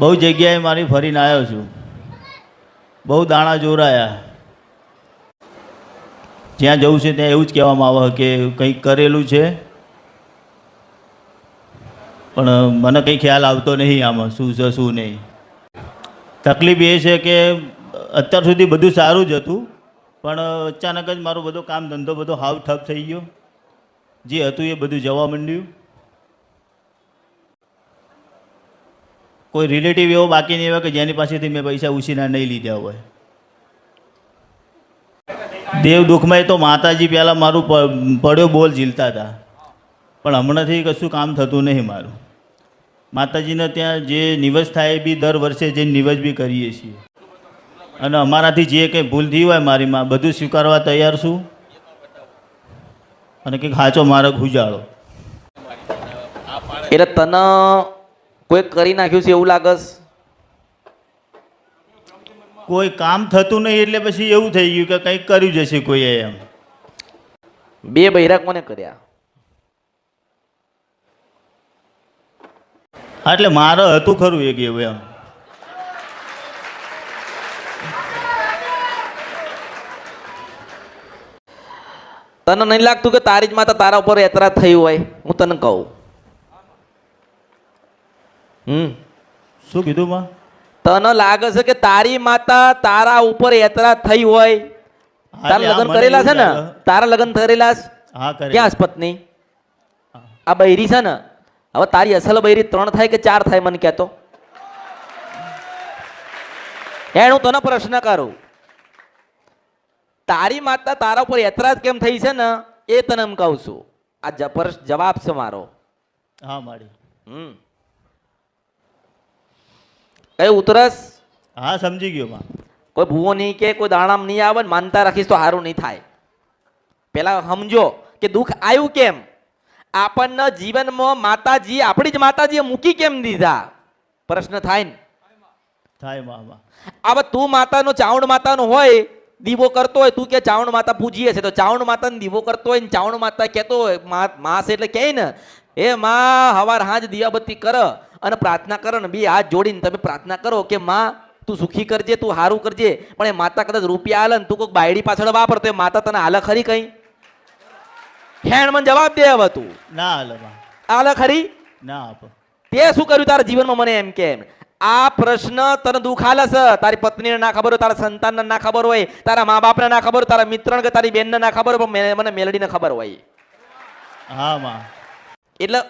બહુ જગ્યાએ મારી ફરીને આવ્યો છું. બહુ દાણા જોરાયા. જ્યાં જવું છે ત્યાં એવું જ કહેવામાં આવે કે કંઈક કરેલું છે. પણ મને કંઈ ખ્યાલ આવતો નહીં આમાં, શું છે, શું નહીં. તકલીફ એ છે કે અત્યાર સુધી બધું સારું જ હતું, પણ અચાનક જ મારો બધો કામ ધંધો બધો હાવ ઠપ થઈ ગયો. જે હતું એ બધું જવા માંડ્યું. કોઈ રિલેટિવ એવો બાકી નહીં હોય કે જેની પાસેથી મેં પૈસા ઉછીના નહીં લીધા હોય. દેવ દુઃખમાં તો માતાજી પહેલાં મારું પડ્યો બોલ ઝીલતા હતા. પણ હમણાંથી કશું કામ થતું નહીં મારું. માતાજીને ત્યાં જે નિવસ થાય એ બી દર વર્ષે જે નિવસ બી કરીએ છીએ. અને અમારાથી જે કંઈ ભૂલ થઈ હોય મારીમાં બધું સ્વીકારવા તૈયાર છું. અને કંઈક સાચો માર્ગ ગુજાળો એટલે તને કોઈ કરી નાખ્યું છે એવું લાગસ કોઈ કામ થતું નહીં એટલે પછી એવું થઈ ગયું કે કંઈક કર્યું જશે કોઈએ એમ. બે બૈરા કોને કર્યા? એટલે મારે હતું ખરું એક એવું એમ. તને નહીં લાગતું કે તારી જ માતા તારા ઉપર એતરાજ થઈ હોય? હું તને કહું. હમ. શું કીધું માં? તને લાગે છે કે તારી માતા તારા ઉપર યાત્રા થઈ હોય? તારા લગ્ન કરેલા છે ને? તારા લગ્ન કરેલા? ક્યાં પત્ની? આ બૈરી છે ને? હવે તારી અસલ બૈરી ત્રણ થાય કે ચાર થાય મને કહેતો? હું તને પ્રશ્ન કરું. તારી માતા તારા ઉપર એતરાજ કેમ થઈ છે ને? એ તને એમ કહું છું. આ જવાબ છે મારો. હા મારી. હમ. કઈ ઉતરસ? હા સમજી ગયો માં. કોઈ ભૂવો નહીં કે કોઈ દાણામ નહીં આવે ને માનતા રાખીશ તો સારું નહીં થાય. પેલા સમજો કે દુઃખ આવ્યું કેમ? આપણને જીવનમાં માતાજી આપણી જ માતાજીએ મૂકી કેમ દીધા? પ્રશ્ન થાય ને? થાય મામા હવે તું માતાનો ચાવણ માતાનો હોય દીવો કરતો હોય તું કે ચાવણ માતા પૂજીએ છે તો ચાવણ માતાને દીવો કરતો હોય ને ચાવણ માતા કહેતો હોય માસ એટલે કહે ને એ માં હવાર હાજ દિયાબત્તી કર અને પ્રાર્થના કરો ને બે હાથ જોડીને તમે પ્રાર્થના કરો કે માં તું સુખી કરજે તું સારું કરજે પણ એ માતા કદાચ રૂપિયા હાલે ને તું કોઈક બાયડી પાછળ વાપર તો એ માતા તને હાલે ખરી કઈ? હેણ મને જવાબ દે હવે તું. ના હાલે હાલે ખરી? ના તે શું કર્યું તારા જીવનમાં મને એમ કેમ આ પ્રશ્ન તને દુઃખ હાલે છે? તારી પત્નીને ના ખબર હોય તારા સંતાનને ના ખબર હોય તારા મા બાપને ના ખબર હોય તારા મિત્રને કે તારી બેનને ના ખબર હોય પણ મને- મને મેલડીને ખબર હોય. હા માં. એટલે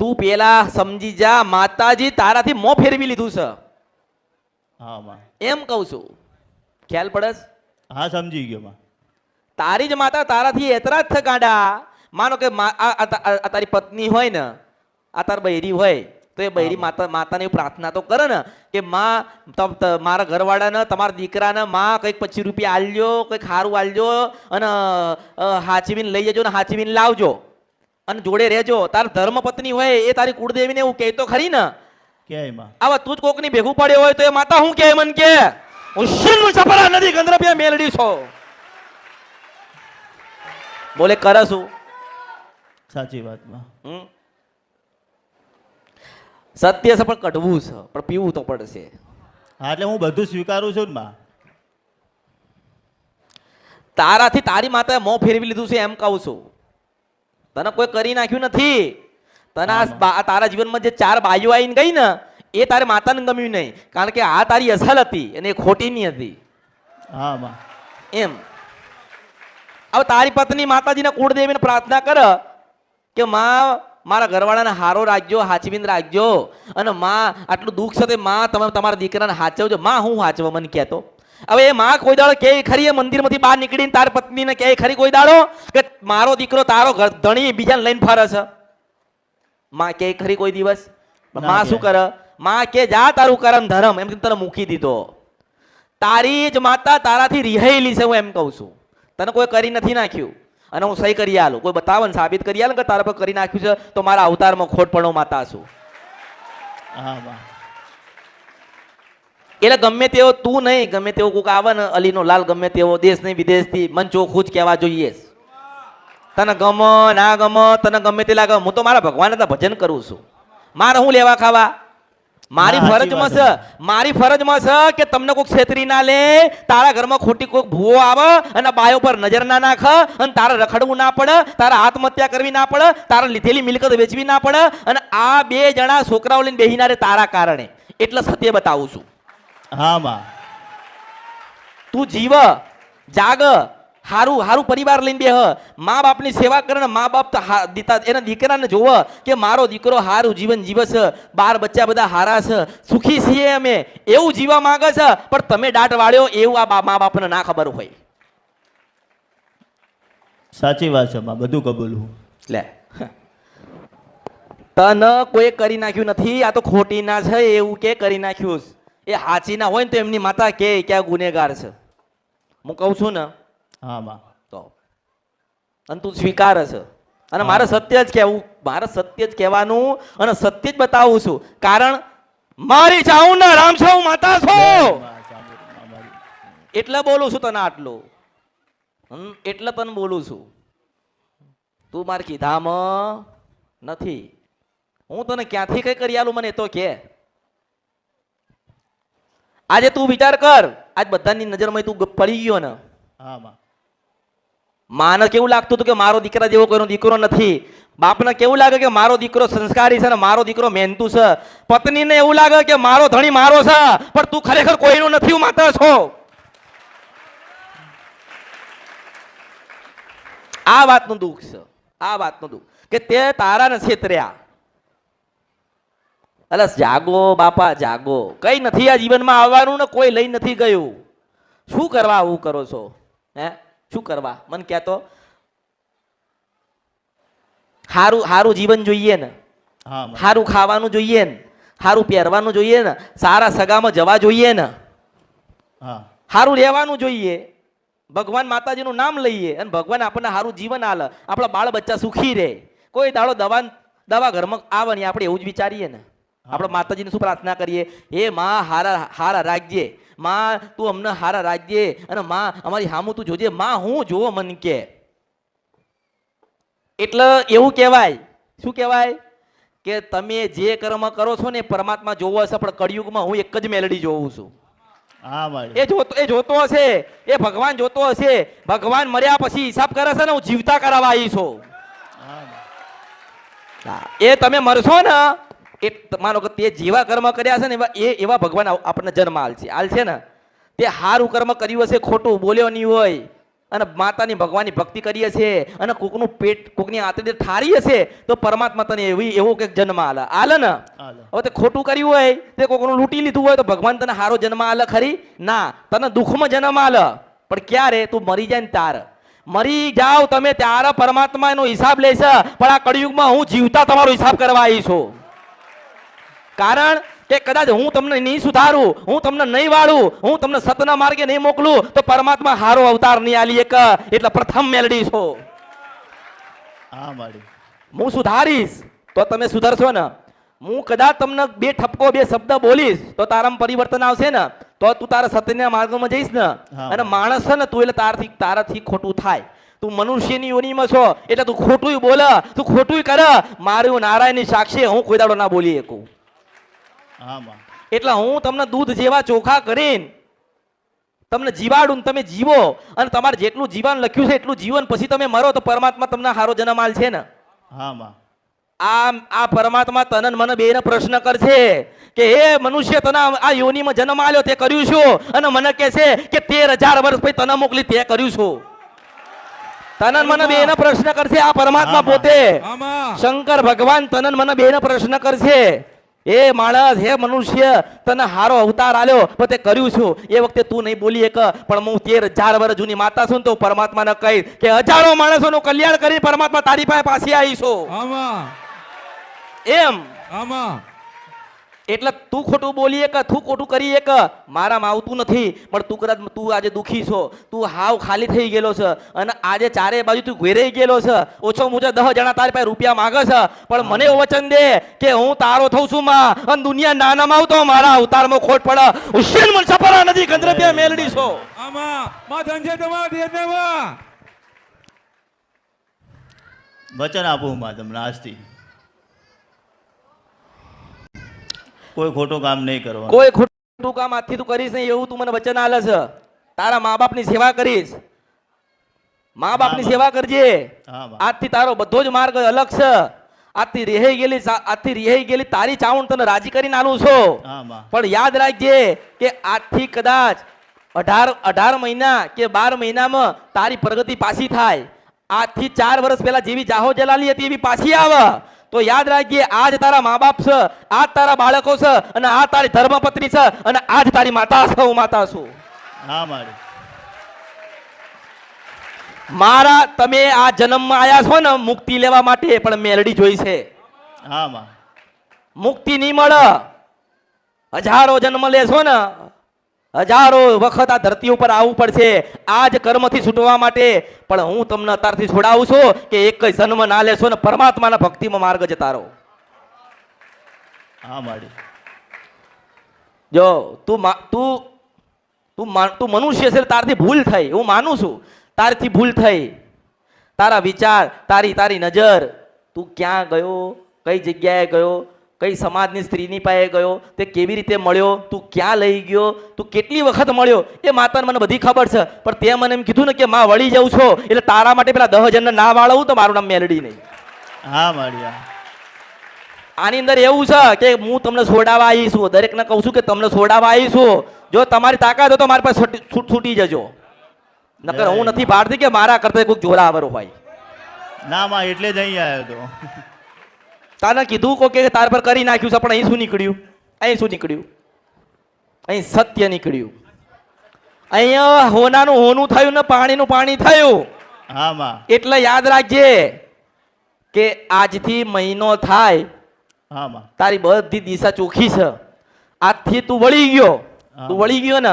તું પેલા સમજી જા માતાજી તારાથી મોં ફેરવી લીધું છે. હા એમ કહું છું. ખ્યાલ પડસ? હા સમજી ગયો માં. તારી જ માતા તારાથી એતરાજ છે ગાંડા. માનો કે આ તારી પત્ની હોય ને આ તાર બૈરી હોય તો એ બૈરી માતા માતાને પ્રાર્થના તો કરે ને કે માં મારા ઘરવાળાને તમારા દીકરાને માં કંઈક પચીસ રૂપિયા આલજો કંઈક સારું આલજો અને હાચવીને લઈ જજો ને હાચવીને લાવજો. અને જોડે રહેજો. તાર ધર્મ પત્ની હોય એ તારી કુળદેવીને એવું કહે તો ખરી ને? ક્યાંયમાં? આવા તું જ કોકની ભેગું પડ્યો હોય તો એ માતા હું કે મન કે? હું શિવ સપરા નદી ગંદ્રપિયા મેલડી છો. બોલે કરે શું? સાચી વાતમાં? સત્ય છે પણ કઢવું છે. પણ પીવું તો પડશે. હા એટલે હું બધું સ્વીકારું છું ને માં. તારાથી તારી માતાએ મોં ફેરવી લીધું છે એમ કહું છું. તને કોઈ કરી નાખ્યું નથી. તને આ તારા જીવનમાં જે ચાર બાયુ આવીને ગઈ ને એ તારે માતાને ગમ્યું નહીં. કારણ કે આ તારી અસલ હતી અને એ ખોટી ની હતી. હા એમ. હવે તારી પત્ની માતાજીના કુળદેવીને પ્રાર્થના કર કે માં મારા ઘરવાળાને હારો રાખજો હાચવીને રાખજો. અને માં આટલું દુઃખ છે તે માં તમે તમારા દીકરાને હાચવજો. માં હું હાચવા મને કહેતો? હવે એ માં કોઈ દાડો કે ખરી એ મંદિરમાંથી બહાર નીકળીને તારી પત્નીને કે ખરી કોઈ દાડો કે મારો દીકરો તારો ઘર ધણી બીજાને લઈને ફરે છે. માં કે ખરી કોઈ દિવસ? માં શું કરે? માં કે જા તારું કરમ ધરમ. એમ તને મૂકી દીધો. તારી જ માતા તારાથી રિહાયેલી છે હું એમ કહું છું. તને કોઈ કરી નથી નાખ્યું. અને હું સહી કરી આલું. કોઈ બતાવો ને સાબિત કરી આલું કે તારા પર કરી નાખ્યું છે તો મારા અવતારમાં ખોટપણો માતા છું. હા એટલે ગમે તેવો તું નહીં ગમે તેવો કોઈક આવે ને અલીનો લાલ ગમે તેવો દેશ નહીં વિદેશથી મન ચોખ્ખું જ કહેવા જોઈએ. તને ગમ ના ગમ તને ગમે તે લાગે. હું તો મારા ભગવાનના ભજન કરું છું. મારે હું લેવા ખાવા? મારી ફરજમાં છે. મારી ફરજમાં છે કે તમને કોઈક છેતરી ના લે તારા ઘરમાં ખોટી કોઈક ભૂવો આવે અને બાયો પર નજર ના નાખ અને તારે રખડવું ના પડે તારે આત્મહત્યા કરવી ના પડે તારે લીધેલી મિલકત વેચવી ના પડે અને આ બે જણા છોકરાઓ લઈને બેહીના રે તારા કારણે. એટલે સત્ય બતાવું છું. હા માં. તું જીવ જાગ હારું હારું પરિવાર લઈને બેહ. મા બાપની સેવા કરે ને મા બાપ તો હા- દીતા એના દીકરાને જોવે કે મારો દીકરો હારું જીવન જીવે છે બાર બચ્ચા બધા હારા છે સુખી છીએ અમે. એવું જીવવા માંગે છે પણ તમે દાટ વાળ્યો એવું આ મા બાપને ના ખબર હોય. સાચી વાત છે મા. બધું કબૂલું લે. તન કોઈ કરી નાખ્યું નથી? આ તો ખોટી ના છે એવું કે કરી નાખ્યું. એ હાચી ના હોય ને તો એમની માતા કે ક્યાં ગુનેગાર છે? હું કહું છું ને હા બા. તો. અને તું સ્વીકાર છે અને મારે સત્ય જ કહેવું મારે સત્ય જ કહેવાનું અને સત્ય જ બતાવું છું. કારણ મારી ચાઉં ના રામ છો માતા છો. એટલે બોલું છું તને આટલું. એટલે તને બોલું છું. તું મારે કીધામાં નથી. હું તને ક્યાંથી કઈ કરી આલું મને એ તો કે. આજે તું વિચાર કર. આજ બધાની નજરમાં તું પડી ગયો ને. માને કેવું લાગતું હતું કે મારો દીકરા જેવો કોઈનો દીકરો નથી? બાપને કેવું લાગે કે મારો દીકરો સંસ્કારી છે ને મારો દીકરો મહેનતુ છે? પત્નીને એવું લાગે કે મારો ધણી મારો છે પણ તું ખરેખર કોઈનો નથી હું માત્ર છો? આ વાતનું દુઃખ છે. આ વાતનું દુઃખ. કે તે તારા નથી છેતર્યા અલે જાગો બાપા જાગો. કઈ નથી આ જીવનમાં આવવાનું ને કોઈ લઈ નથી ગયું. શું કરવા આવું કરો છો? હે? શું કરવા? મને કહેતો હારું સારું જીવન જોઈએ ને. સારું ખાવાનું જોઈએ ને. સારું પહેરવાનું જોઈએ ને. સારા સગામાં જવા જોઈએ ને. સારું રહેવાનું જોઈએ. ભગવાન માતાજીનું નામ લઈએ અને ભગવાન આપણને સારું જીવન આલે. આપણા બાળ બચ્ચા સુખી રહે. કોઈ દાડો દવા દવા ઘરમાં આવે ને આપણે એવું જ વિચારીએ ને. આપણે માતાજીને શું પ્રાર્થના કરીએ? હે માં હારા હારા રાખજે. માં તું અમને હારા રાખજે અને માં અમારી હામું તું જોજે. માં હું જોવો મન કે. એટલે એવું કહેવાય. શું કહેવાય? કે તમે જે કર્મ કરો છો ને પરમાત્મા જોવો હશે પણ કળિયુગમાં હું એક જ મેલડી જોઉં છું. એ જોતો એ જોતો હશે. એ ભગવાન જોતો હશે. ભગવાન મર્યા પછી હિસાબ કરે છે ને હું જીવતા કરાવવા આવી છું. એ તમે મરશો ને એ માનો કે તે જેવા કર્મ કર્યા છે ને એવા એ એવા ભગવાન આપણને જન્મ આલશે આલશે ને તે હારું કર્મ કર્યું હશે ખોટું બોલ્યો નહીં હોય. અને માતાની ભગવાનની ભક્તિ કરી હશે અને કોકનું પેટ કોકની આંતરી ઠારી હશે તો પરમાત્મા તને એવી એવો કંઈક જન્મ આલે. આલે ને? હવે તે ખોટું કર્યું હોય તે કોકનું લૂંટી લીધું હોય તો ભગવાન તને સારો જન્મ આલે ખરી? ના તને દુઃખમાં જન્મ આલે. પણ ક્યારે? તું મરી જાય ને તાર મરી જાવ તમે ત્યારે પરમાત્મા એનો હિસાબ લેશે. પણ આ કળિયુગમાં હું જીવતા તમારો હિસાબ કરવા આવી છું. કારણ કે કદાચ હું તમને નહીં સુધારું હું તમને નહીં વાળું હું તમને સતના માર્ગે નહીં મોકલું તો પરમાત્મા હારો અવતાર નહીં આલી એક એટલે પ્રથમ મેલડી છો. હું સુધારીશ તો તમે સુધરશો ને. હું કદાચ તમને બે ઠપકો બે શબ્દ બોલીશ તો તારામાં પરિવર્તન આવશે ને તો તું તારા સત્યના માર્ગમાં જઈશ ને. અને માણસ છે ને તું એટલે તારથી તારાથી ખોટું થાય. તું મનુષ્યની યોનીમાં છો એટલે તું ખોટું બોલે તું ખોટું કર. મારું નારાયણની સાક્ષી હું કોઈ દાડો ના બોલી શકું. એટલે હું તમને દૂધ જેવા ચોખા કરીને તમને જીવાડું તમે જીવો અને તમારે જેટલું જીવન લખ્યું છે એટલું જીવન પછી તમે મરો તો પરમાત્મા તમને હારો જન્માલ છે ને. હા આ આ પરમાત્મા તને મને બેને પ્રશ્ન કરશે કે હે મનુષ્ય તને આ યોનીમાં જન્મ આલ્યો તે કર્યું છું અને મને કહે છે કે તેર હજાર વર્ષ પછી તને મોકલી તે કર્યું છું. તનન મને બેને પ્રશ્ન કરશે આ પરમાત્મા પોતે? શંકર ભગવાન તનન મને બેને પ્રશ્ન કરશે એ માણસ હે મનુષ્ય તને હારો અવતાર આલ્યો પણ તે કર્યું છું એ વખતે તું નહીં બોલી એક પણ હું તેર હજાર વર્ષ જૂની માતા છું ને તો પરમાત્માને કહીશ કે હજારો માણસોનું કલ્યાણ કરી પરમાત્મા તારી પાસે પાછી આવીશું. એમ. આમાં. એટલે તું ખોટું બોલી એક તું ખોટું કરી એક. મારામાં આવતું નથી પણ તું કદાચ તું આજે દુઃખી છો. તું હાવ ખાલી થઈ ગયેલો છે. અને આજે ચારે બાજુ તું ઘેરાઈ ગયેલો છે. ઓછો મુજબ દસ જણા તારી પાસે રૂપિયા માગે છે. પણ મને એવું વચન દે કે હું તારો થઉં છું માં. અને દુનિયા નાનામાં આવતો મારા અવતારમાં ખોટ પડે. હુસેન મન સફરા નથી ગંદ્રપિયા મેલડી છો. આમાં માં ધનજે તમારા વચન આપું માં તમને આજથી. કોઈ ખોટું કામ નહીં કરવાનું. કોઈ ખોટું કામ આજથી તું કરીશ નહીં એવું તું મને વચન આલે છે. તારા મા બાપની સેવા કરીશ. મા બાપની સેવા કરજે. આજથી તારો બધો જ માર્ગ અલગ છે. આજથી રેહાઈ ગયેલી આજથી રેહાઈ ગયેલી તારી ચાવણ તને રાજી કરીને આલું છું. પણ યાદ રાખજે કે આજથી કદાચ અઢાર અઢાર મહિના કે બાર મહિનામાં તારી પ્રગતિ પાછી થાય. આજથી ચાર વર્ષ પહેલા જેવી જાહો જલાલી હતી એવી પાછી આવે. તો યાદ રાખીએ આજ તારા મા બાપ છે આજ તારા બાળકો છે અને આ તારી ધર્મપત્ની છે અને આજ તારી માતા છે હું માતા છું. હા મારી. મારા તમે આ જન્મમાં આવ્યા છો ને મુક્તિ લેવા માટે પણ મેલડી જોઈ છે. હા બા મુક્તિ નહીં મળે. હજારો જન્મ લેશો ને હજારો વખત આ ધરતી ઉપર આવવું પડશે. આ જ કર્મથી છૂટવા માટે. પણ હું તમને અત્યારથી છોડાવું છું કે એક જ જન્મ ના લેશો ને પરમાત્માના ભક્તિમાં માર્ગ જતા રહો. હા મારી જો તું તું તું તું મનુષ્ય છે તારથી ભૂલ થઈ. હું માનું છું. તારથી ભૂલ થઈ. તારા વિચાર તારી તારી નજર. તું ક્યાં ગયો? કઈ જગ્યાએ ગયો? કઈ સમાજની સ્ત્રીની પાસે ગયો? તે કેવી રીતે મળ્યો? તું ક્યાં લઈ ગયો? તું કેટલી વખત મળ્યો? એ માતાને મને બધી ખબર છે. પણ તે મને એમ કીધું ને કે માં વળી જાઉં છો. એટલે તારા માટે પેલા દહ જણને ના વાળવું તો મારું નામ મેલડી નહીં. હા મળ્યા. આની અંદર એવું છે કે હું તમને છોડાવવા આવીશું દરેકને કહું છું કે તમને છોડાવવા આવીશું જો તમારી તાકાત હોય તો મારી પાસે છૂટી જજો. નકર હું નથી પાડતી કે મારા કરતા કોઈક જોરાવર હોય. ના માં એટલે જ અહીં આવ્યો હતો તાને કીધું કો કે તાર પર કરી નાખ્યું છે પણ અહીં શું નીકળ્યું? અહીં શું નીકળ્યું? અહીં સત્ય નીકળ્યું. અહીંયા હોનાનું હોનું થયું ને પાણીનું પાણી થયું. એટલે યાદ રાખજે કે આજથી મહિનો થાય. તારી બધી દિશા ચોખ્ખી છે. આજથી તું વળી ગયો. તું વળી ગયો ને?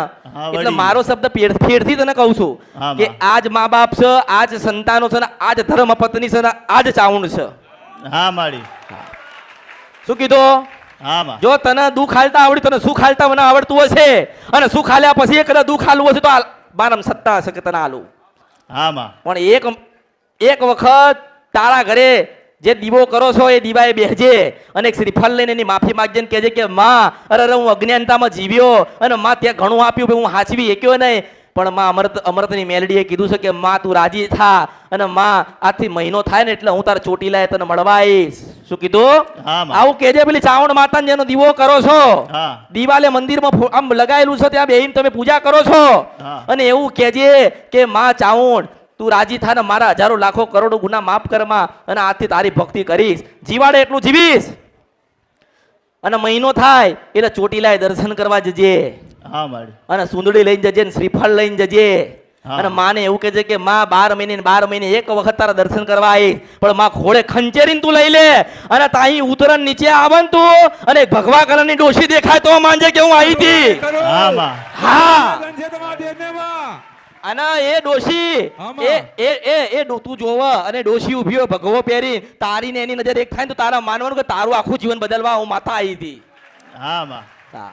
એટલે મારો શબ્દ ફેર- ફેરથી તને કહું છું કે આજ મા બાપ છે આજ સંતાનો છે ને આજ ધર્મ પત્ની છે ને આજ ચાવણ છે. હા માળી શું કીધું? જો તને દુઃખ હાલતા આવડી તને સુખ હાલતા મને આવડતું હશે. અને સુખ હાલ્યા પછી કદાચ દુઃખ હાલવું હશે તો બારમ સત્તા હશે કે તને હાલું હા માં. પણ એક એક વખત તારા ઘરે જે દીવો કરો છો એ દીવાએ બેહજે અને એક શ્રીફળ લઈને એની માફી માગજે ને કહેજે કે માં અરે અરે હું અજ્ઞાનતામાં જીવ્યો અને માં ત્યાં ઘણું આપ્યું હું હાચવી શક્યો નહીં. પણ માં અમૃત અમૃતની મેલડીએ કીધું છે કે માં તું રાજી થા અને માં આથી મહિનો થાય ને એટલે હું તારા ચોટીલાએ તને મળવા આવીશ શું કીધું? આવું કેજે પેલી ચાવણ માતા જેનો દીવો કરો છો. દિવાલે મંદિરમાં આમ લગાયેલું છે ત્યાં બેહીને તમે પૂજા કરો છો. અને એવું કેજે કે માં ચાવણ તું રાજી થા ને મારા હજારો લાખો કરોડો ગુના માફ કરમાં અને આજથી તારી ભક્તિ કરીશ. જીવાડે એટલું જીવીશ. અને મહિનો થાય એટલે ચોટીલાએ દર્શન કરવા જજે. હા મારી અને સુંદડી લઈને જજે ને શ્રીફળ લઈને જજે. અને માને એવું કહેજે કે માં બાર મહિને બાર મહિને એક વખત તારા દર્શન કરવા આવીશ પણ માં ખોળે ખંચેરીને તું લઈ લે. અને તાહી ઉતરણ નીચે આવે તું. અને ભગવા કલરની ડોશી દેખાય તો માનજે કે હું આવી હતી હા હા. અને એ ડોશી એ એ એ તું જોવ અને ડોશી ઊભી હોય ભગવો પહેરી તારી ને એની નજર એક થાય ને તો તારા માનવાનું કે તારું આખું જીવન બદલવા હું માથા આવી હતી. હા માં. હા